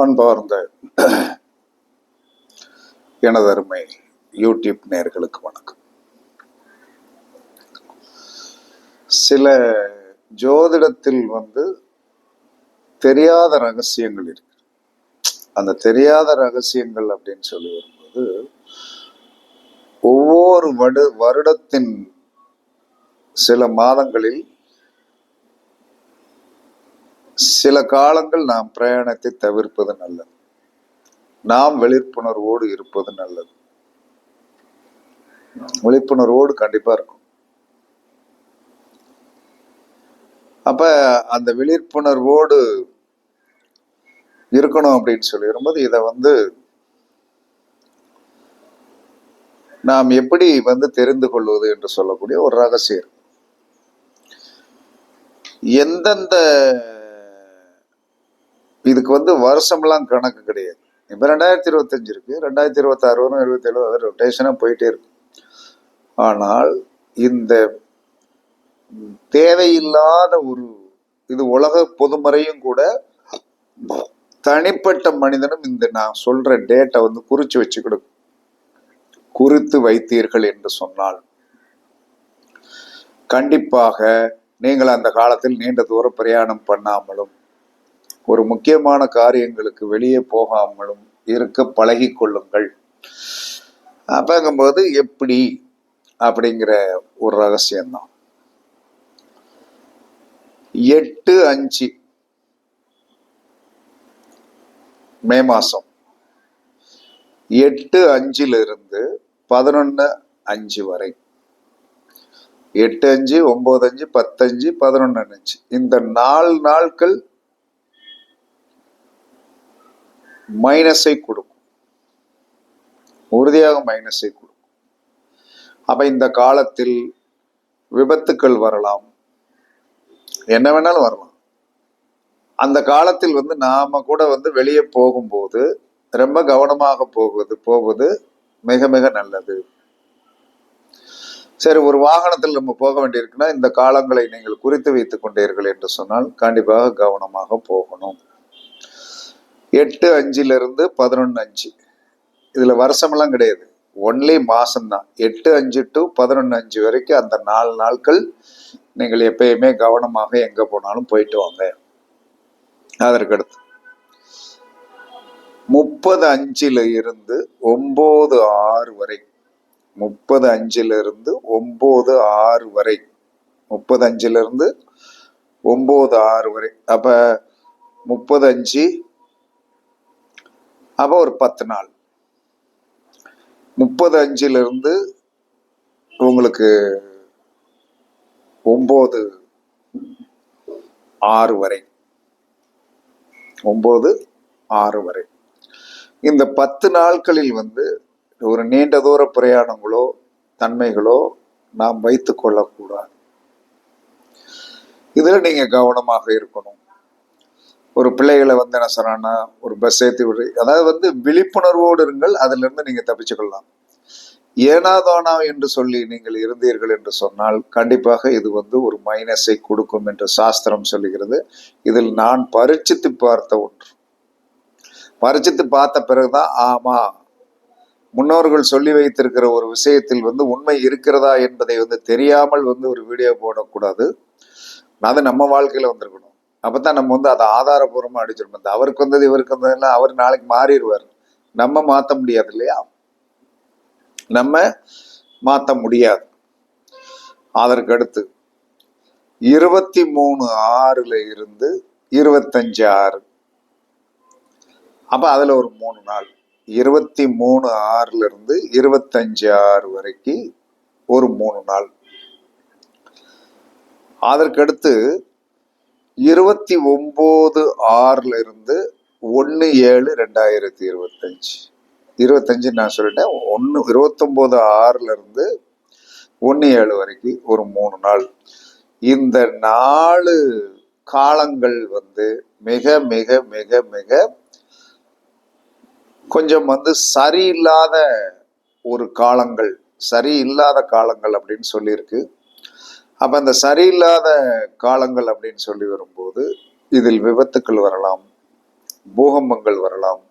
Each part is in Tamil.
அன்பார்ந்த எனதருமை யூடியூப் நேர்களுக்கு வணக்கம். சில ஜோதிடத்தில் வந்து தெரியாத ரகசியங்கள் இருக்கு. அந்த தெரியாத ரகசியங்கள் அப்படின்னு சொல்லி வரும்போது ஒவ்வொரு வடு வருடத்தின் சில மாதங்களில் சில காலங்கள் நாம் பிரயாணத்தை தவிர்ப்பது நல்லது. நாம் விழிப்புணர்வோடு இருப்பது நல்லது. விழிப்புணர்வோடு கண்டிப்பா இருக்கும். அப்ப அந்த விழிப்புணர்வோடு இருக்கணும் அப்படின்னு சொல்லி வரும்போது இதை வந்து நாம் எப்படி வந்து தெரிந்து கொள்வது என்று சொல்லக்கூடிய ஒரு ரகசியம் எந்தெந்த இதுக்கு வந்து வருஷம்லாம் கணக்கு கிடையாது. இப்போ ரெண்டாயிரத்தி இருபத்தஞ்சு இருக்கு. ரெண்டாயிரத்தி இருபத்தாறு வரும் இருபத்தேழு அது ரொட்டேஷனாக போயிட்டே இருக்கும் ஆனால் இந்த தேவையில்லாத ஒரு இது உலக பொதுமறையும் கூட தனிப்பட்ட மனிதனும் இந்த நான் சொல்ற டேட்டை வந்து குறிச்சு வச்சுக்கிடும் குறித்து வைத்தீர்கள் என்று சொன்னால் கண்டிப்பாக நீங்கள் அந்த காலத்தில் நீண்ட தூர பிரயாணம் பண்ணாமலும் ஒரு முக்கியமான காரியங்களுக்கு வெளியே போகாமலும் இருக்க பழகி கொள்ளுங்கள். அப்பங்கும்போது எப்படி அப்படிங்கிற ஒரு ரகசியம்தான். எட்டு அஞ்சு மே மாசம். எட்டு அஞ்சிலிருந்து பதினொன்னு அஞ்சு வரை. எட்டு அஞ்சு ஒன்பது அஞ்சு பத்தஞ்சு பதினொன்னு அஞ்சு. இந்த நாலு நாட்கள் மைனஸை கொடுக்கும். உறுதியாக மைனஸை கொடுக்கும். அப்ப இந்த காலத்தில் விபத்துக்கள் வரலாம். என்ன வேணாலும் வரலாம். அந்த காலத்தில் வந்து நாம கூட வந்து வெளியே போகும்போது ரொம்ப கவனமாக போகுது போவது மிக மிக நல்லது. சரி ஒரு வாகனத்தில் நம்ம போக வேண்டியிருக்குன்னா இந்த காலங்களை நீங்கள் குறித்து வைத்துக் கொண்டீர்கள் என்று சொன்னால் கண்டிப்பாக கவனமாக போகணும். எட்டு அஞ்சுலேருந்து பதினொன்று அஞ்சு. இதில் வருஷமெல்லாம் கிடையாது. ஒன்லி மாதம்தான் எட்டு அஞ்சு டு பதினொன்று அஞ்சு வரைக்கும் அந்த நாலு நாட்கள் நீங்கள் எப்பயுமே கவனமாக எங்கே போனாலும் போயிட்டு வாங்க. அதற்கடுத்து முப்பது அஞ்சில் இருந்து ஒம்பது ஆறு வரை. முப்பது அஞ்சிலிருந்து ஒம்பது ஆறு வரை. முப்பது அஞ்சிலிருந்து ஒம்பது ஆறு வரை. அப்போ முப்பது அஞ்சு அப்ப ஒரு பத்து நாள். முப்பது அஞ்சுல இருந்து உங்களுக்கு ஒன்பது ஆறு வரை. ஒன்பது ஆறு வரை. இந்த பத்து நாட்களில் வந்து ஒரு நீண்ட தூர பிரயாணங்களோ தன்மைகளோ நாம் வைத்து கொள்ளக்கூடாது. இதுல நீங்க கவனமாக இருக்கணும். ஒரு பிள்ளைகளை வந்து என்ன சொன்னான்னா ஒரு பஸ் ஏற்றி விடு. அதாவது வந்து விழிப்புணர்வோடு இருங்கள் அதிலிருந்து நீங்கள் தப்பிச்சுக்கொள்ளலாம் ஏனாதானா என்று சொல்லி நீங்கள் இருந்தீர்கள் என்று சொன்னால் கண்டிப்பாக இது வந்து ஒரு மைனஸை கொடுக்கும் என்று சாஸ்திரம் சொல்லுகிறது. இதில் நான் பரிச்சித்து பார்த்த ஒன்று. பரிச்சித்து பார்த்த பிறகுதான் ஆமா முன்னோர்கள் சொல்லி வைத்திருக்கிற ஒரு விஷயத்தில் வந்து உண்மை இருக்கிறதா என்பதை வந்து தெரியாமல் வந்து ஒரு வீடியோ போடக்கூடாது. அது நம்ம வாழ்க்கையில் வந்திருக்கணும். அப்பதான் நம்ம வந்து அதை ஆதாரபூர்வமா அடிச்சிருப்போம். இந்த அவருக்கு வந்தது இவருக்கு வந்ததுலாம் அவர் நாளைக்கு மாறிடுவார். நம்ம மாத்த முடியாது இல்லையா? நம்ம மாத்த முடியாது. அதற்கு அடுத்து இருபத்தி மூணு ஆறுல இருந்து இருபத்தஞ்சு ஆறு. அப்ப அதுல ஒரு மூணு நாள். இருபத்தி மூணு ஆறுல இருந்து இருபத்தஞ்சு ஆறு வரைக்கும் ஒரு மூணு நாள். அதற்கடுத்து இருபத்தி ஒம்பது ஆறுல இருந்து ஒன்று ஏழு ரெண்டாயிரத்தி இருபத்தஞ்சு. இருபத்தஞ்சு நான் சொல்லிட்டேன். ஒன்று இருபத்தொம்போது ஆறுல இருந்து ஒன்று ஏழு வரைக்கும் ஒரு மூணு நாள். இந்த நாலு காலங்கள் வந்து மிக மிக மிக மிக கொஞ்சம் வந்து சரியில்லாத ஒரு காலங்கள் சரியில்லாத காலங்கள் அப்படின்னு சொல்லியிருக்கு. அப்போ அந்த சரியில்லாத காலங்கள் அப்படின்னு சொல்லி வரும்போது இதில் விபத்துக்கள் வரலாம் பூகம்பங்கள் வரலாம்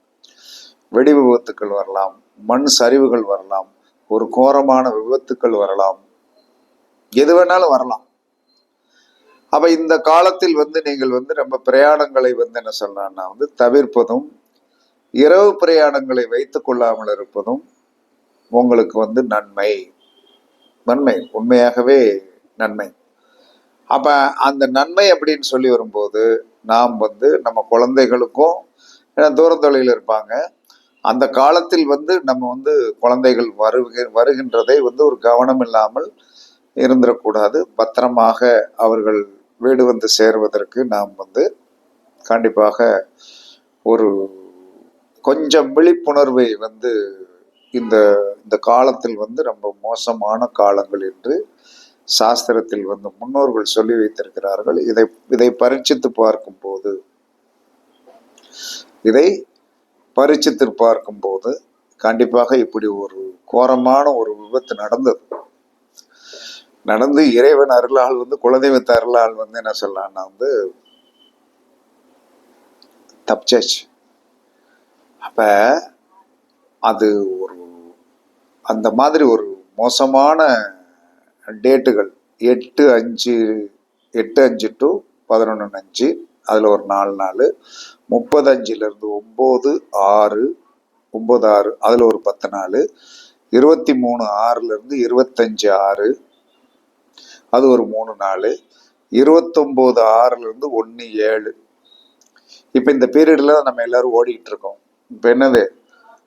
வெடி விபத்துக்கள் வரலாம் மண் சரிவுகள் வரலாம் ஒரு கோரமான விபத்துக்கள் வரலாம் எது வேணாலும் வரலாம். அப்ப இந்த காலத்தில் வந்து நீங்கள் வந்து ரொம்ப பிரயாணங்களை வந்து என்ன சொல்லலாம்னா வந்து தவிர்ப்பதும் இரவு பிரயாணங்களை வைத்துக் கொள்ளாமல் இருப்பதும் உங்களுக்கு வந்து நன்மை. நன்மை. உண்மையாகவே நன்மை. அப்போ அந்த நன்மை அப்படின்னு சொல்லி வரும்போது நாம் வந்து நம்ம குழந்தைகளுக்கும் ஏன்னா தூரத்தொலையில் இருப்பாங்க அந்த காலத்தில் வந்து நம்ம வந்து குழந்தைகள் வருக வருகின்றதை வந்து ஒரு கவனம் இல்லாமல் இருந்துடக்கூடாது பத்திரமாக அவர்கள் வீடு வந்து சேருவதற்கு நாம் வந்து கண்டிப்பாக ஒரு கொஞ்சம் விழிப்புணர்வை வந்து இந்த இந்த காலத்தில் வந்து ரொம்ப மோசமான காலங்கள் என்று சாஸ்திரத்தில் வந்து முன்னோர்கள் சொல்லி வைத்திருக்கிறார்கள். இதை இதை பரீட்சித்து பார்க்கும்போது இதை பரீட்சித்து பார்க்கும்போது கண்டிப்பாக இப்படி ஒரு கோரமான ஒரு விபத்து நடந்தது. நடந்து இறைவன் அருளால் வந்து குலதெய்வத்த அருளால் வந்து என்ன சொல்லலாம்னா வந்து தப்பிச்சாச்சு. அப்ப அது ஒரு அந்த மாதிரி ஒரு மோசமான டேட்டுகள் எட்டு அஞ்சு எட்டு அஞ்சு டு பதினொன்று அஞ்சு அதில் ஒரு நாலு நாள் முப்பது அஞ்சுலேருந்து ஒம்பது ஆறு ஒம்பது ஆறு. அதில் ஒரு பத்து நாள் இருபத்தி மூணு ஆறுலேருந்து இருபத்தஞ்சு ஆறு. அது ஒரு மூணு நாள் இருபத்தொம்போது ஆறுலேருந்து ஒன்று ஏழு. இப்போ இந்த பீரியடில் நம்ம எல்லாரும் ஓடிக்கிட்டு இருக்கோம். இப்போ என்னது?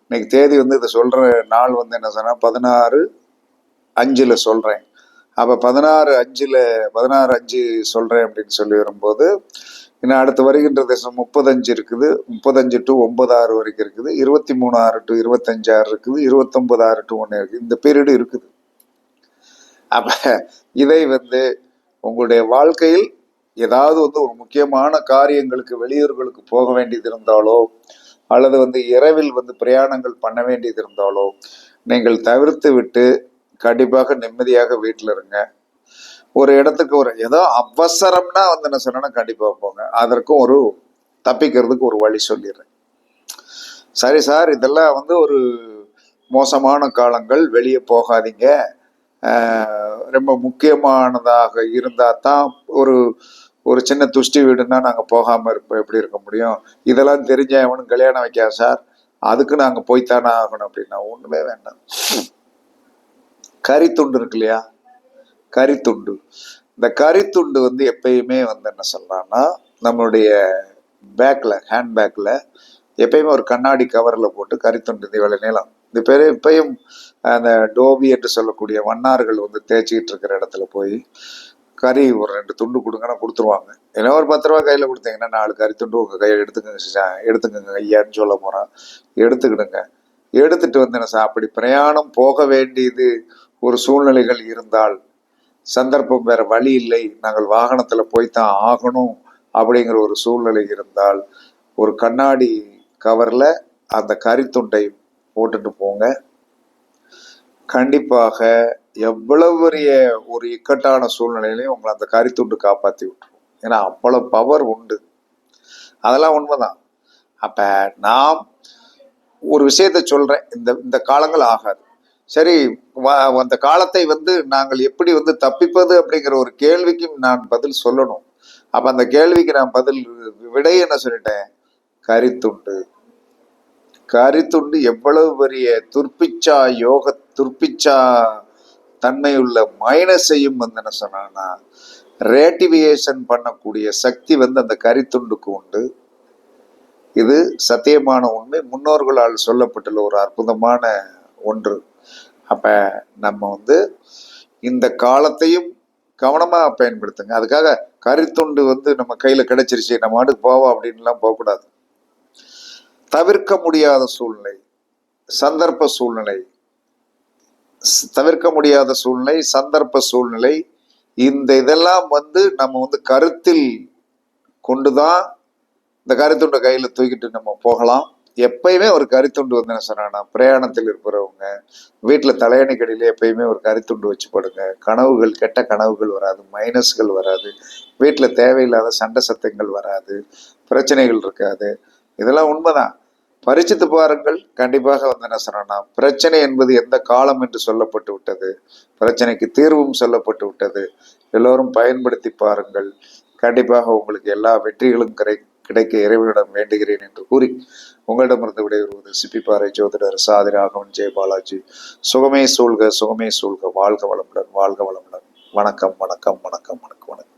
இன்னைக்கு தேதி வந்து இதை சொல்கிற நாள் வந்து என்ன சொன்னால் பதினாறு அஞ்சில் சொல்கிறேன் அப்போ பதினாறு அஞ்சில் பதினாறு அஞ்சு சொல்கிறேன் அப்படின்னு சொல்லி வரும்போது இன்னும் அடுத்து வருகின்ற தேசம் முப்பத்தஞ்சு இருக்குது. முப்பத்தஞ்சு டு ஒன்பது ஆறு வரைக்கும் இருக்குது. இருபத்தி மூணு ஆறு டு இருபத்தஞ்சு ஆறு இருக்குது. இருபத்தொன்பது ஆறு டு ஒன்று இருக்குது. இந்த பீரியடு இருக்குது. அப்ப இதை வந்து உங்களுடைய வாழ்க்கையில் ஏதாவது வந்து ஒரு முக்கியமான காரியங்களுக்கு வெளியூர்களுக்கு போக வேண்டியது இருந்தாலோ அல்லது வந்து இரவில் வந்து பிரயாணங்கள் பண்ண வேண்டியது இருந்தாலோ நீங்கள் தவிர்த்து விட்டு கண்டிப்பாக நிம்மதியாக வீட்டில் இருங்க. ஒரு இடத்துக்கு ஒரு ஏதோ அவசரம்னா வந்து என்ன சொன்னா கண்டிப்பாக போங்க. அதற்கும் ஒரு தப்பிக்கிறதுக்கு ஒரு வழி சொல்லிடுறேன். சரி சார் இதெல்லாம் வந்து ஒரு மோசமான காலங்கள் வெளியே போகாதீங்க. ரொம்ப முக்கியமானதாக இருந்தால் தான் ஒரு ஒரு சின்ன துஷ்டி வீடுன்னா நாங்கள் போகாமல் இருப்போம். எப்படி இருக்க முடியும்? இதெல்லாம் தெரிஞ்ச எவனும் கல்யாணம் வைக்கா சார். அதுக்கு நாங்கள் போய்த்தானே ஆகணும் அப்படின்னா ஒன்றுமே வேண்டாம். கறித்துண்டு இருக்கு இல்லையா கரித்துண்டு. இந்த கறித்துண்டு வந்து எப்பயுமே வந்து என்ன சொல்லலாம்னா நம்மளுடைய பேக்கில் ஹேண்ட் பேக்கில் எப்பயுமே ஒரு கண்ணாடி கவரில் போட்டு கறித்துண்டு இந்த இவ்வளோ நீளம். இந்த பேர் இப்பயும் அந்த டோபி என்று சொல்லக்கூடிய வண்ணார்கள் வந்து தேய்ச்சிக்கிட்டு இருக்கிற இடத்துல போய் கறி ஒரு ரெண்டு துண்டு கொடுங்கன்னா கொடுத்துருவாங்க. ஏன்னா ஒரு பத்து ரூபா கையில் கொடுத்தீங்கன்னா நாலு கறி துண்டு உங்கள் கையில் எடுத்துக்கங்க எடுத்துக்கோங்க எடுத்துக்கங்க ஐயான்னு சொல்ல போகிறான் எடுத்துக்கிடுங்க. எடுத்துட்டு வந்து என்ன சார் அப்படி பிரயாணம் போக வேண்டியது ஒரு சூழ்நிலைகள் இருந்தால் சந்தர்ப்பம் வேற வழி இல்லை. நாங்கள் வாகனத்தில் போய்த்தான் ஆகணும் அப்படிங்கிற ஒரு சூழ்நிலை இருந்தால் ஒரு கண்ணாடி கவரில் அந்த கறித்துண்டை போட்டுட்டு போங்க. கண்டிப்பாக எவ்வளவு பெரிய ஒரு இக்கட்டான சூழ்நிலையிலையும் உங்களை அந்த கறித்துண்டு காப்பாற்றி விட்டுரும். ஏன்னா அவ்வளவு பவர் உண்டு. அதெல்லாம் உண்மைதான். அப்ப நாம் ஒரு விஷயத்த சொல்றேன். இந்த இந்த காலங்கள் ஆகாது. சரி வ- அந்த காலத்தை வந்து நாங்கள் எப்படி வந்து தப்பிப்பது அப்படிங்கிற ஒரு கேள்விக்கும் நான் பதில் சொல்லணும். அப்ப அந்த கேள்விக்கு நான் பதில் விடை என்ன சொல்லிட்டேன்? கரித்துண்டு. கரித்துண்டு எவ்வளவு பெரிய துர்ப்பிச்சா யோக துர்ப்பிச்சா தன்மையுள்ள மைனஸையும் வந்து என்ன சொன்னான்னா ரேட்டிவியேஷன் பண்ணக்கூடிய சக்தி வந்து அந்த கரித்துண்டுக்கு உண்டு. இது சத்தியமான உண்மை. முன்னோர்களால் சொல்லப்பட்டுள்ள ஒரு அற்புதமான ஒன்று. அப்ப நம்ம வந்து இந்த காலத்தையும் கவனமா பயன்படுத்துங்க. அதுக்காக கரித்துண்டு வந்து நம்ம கையில கிடைச்சிருச்சு நம்ம ஆட்டுக்கு போவோம் அப்படின்லாம் போகக்கூடாது. தவிர்க்க முடியாத சூழ்நிலை சந்தர்ப்ப சூழ்நிலை தவிர்க்க முடியாத சூழ்நிலை சந்தர்ப்ப சூழ்நிலை இந்த இதெல்லாம் வந்து நம்ம வந்து கருத்தில் கொண்டுதான் இந்த கருத்துண்டை கையில தூக்கிட்டு நம்ம போகலாம். எப்பயுமே ஒரு கரித்துண்டு வந்து என்ன சொன்னா பிரயாணத்தில் இருக்கிறவங்க வீட்டுல தலையணை கடையில எப்பயுமே ஒரு கரித்துண்டு வச்சு படுங்க. கனவுகள் கெட்ட கனவுகள் வராது மைனஸ்கள் வராது. வீட்டுல தேவையில்லாத சண்டை சத்தங்கள் வராது பிரச்சனைகள் இருக்காது. இதெல்லாம் உண்மைதான். பரிச்சித்து பாருங்கள். கண்டிப்பாக வந்து என்ன சொன்னா பிரச்சனை என்பது எந்த காலம் என்று சொல்லப்பட்டு விட்டது. பிரச்சனைக்கு தீர்வும் சொல்லப்பட்டு விட்டது. எல்லோரும் பயன்படுத்தி பாருங்கள். கண்டிப்பாக உங்களுக்கு எல்லா வெற்றிகளும் கிடைக்கும். கிடைக்க இறைவனிடம் வேண்டுகிறேன் என்று கூறி உங்களிடமிருந்து விடைபெறுவது சிப்பிப்பாறை ஜோதிடர் சாதி ராகவன் ஜெய பாலாஜி. சுகமே சூழ்க சுகமே சூழ்க. வாழ்க வளமுடன் வாழ்க வளமுடன். வணக்கம் வணக்கம் வணக்கம் வணக்கம்.